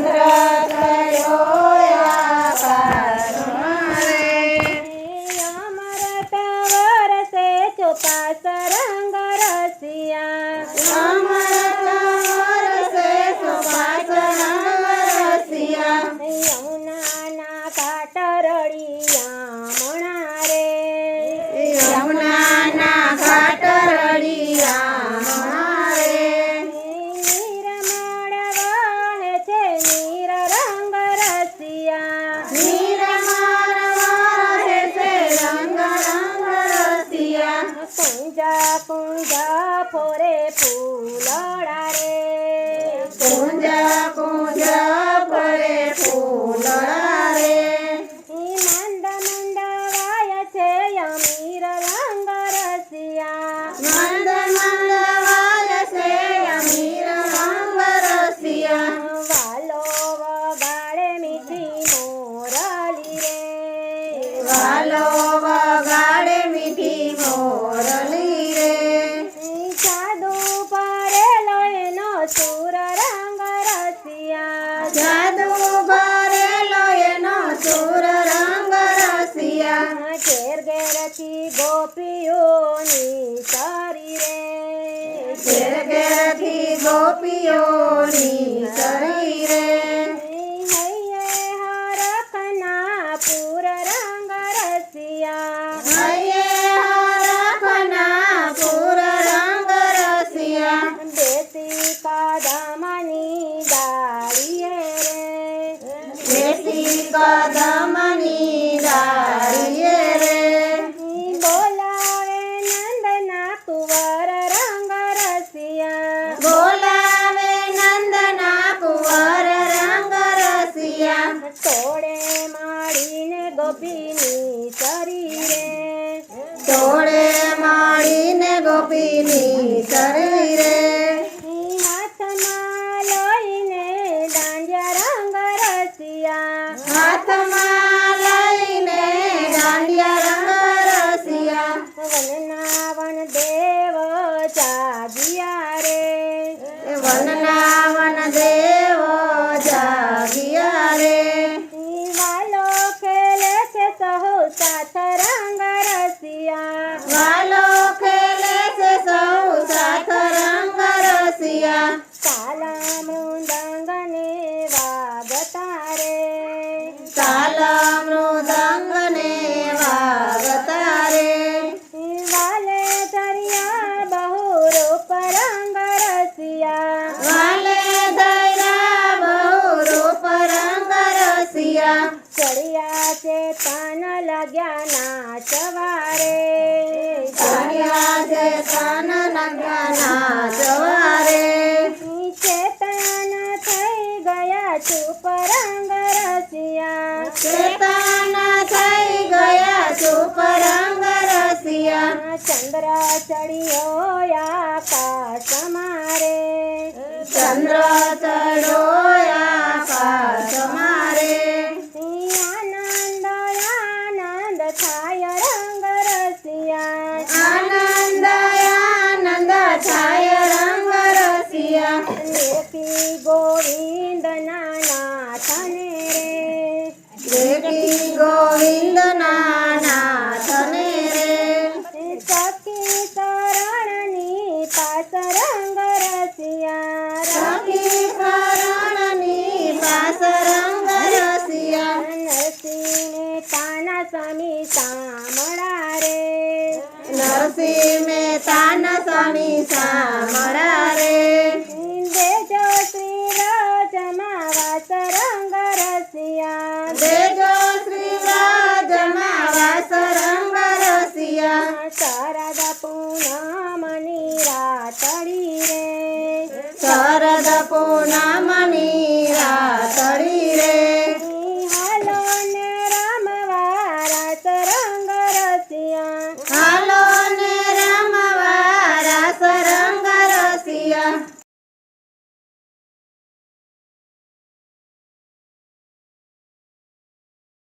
atrás. Punja Punja ફોરે ફૂલડા રે પૂંજા પૂંજા ગોપીઓની સારી રે જગથી ગોપીઓની સારી રે હરખના પૂર રંગ રસિયા હૈયે હરખના પૂર રંગ રસિયા દેશી કાદમની દાડી રે દેશી કાદમ તોડે માળીને ગોપીની કરી રે. હાથમાં લઈને દાંડિયા રંગ રસિયા. હાથમાં લઈને દાંડિયા રંગ રસિયા. વનનાવન દેવ ચાગ્યા રે. વનનાવન દેવ ચડિયા છે તન લગ્યાના સવારે. ચડિયા છે તન લગ્યા ના સવારે. ચેતન થઈ ગયા છું પરંગ રસિયા. ચેતન થઈ ગયા છું પરંગ રસિયા. ચંદ્ર ચડિયો આકાશ મારે. ચંદ્ર ચડ્યો આકાશ મારે મેતાન સ્વામી સામળા રે દેજો શ્રી રાજમાં વાસ રંગ રસિયા દેજો શ્રી રાજમાં વાસ રંગ રસિયા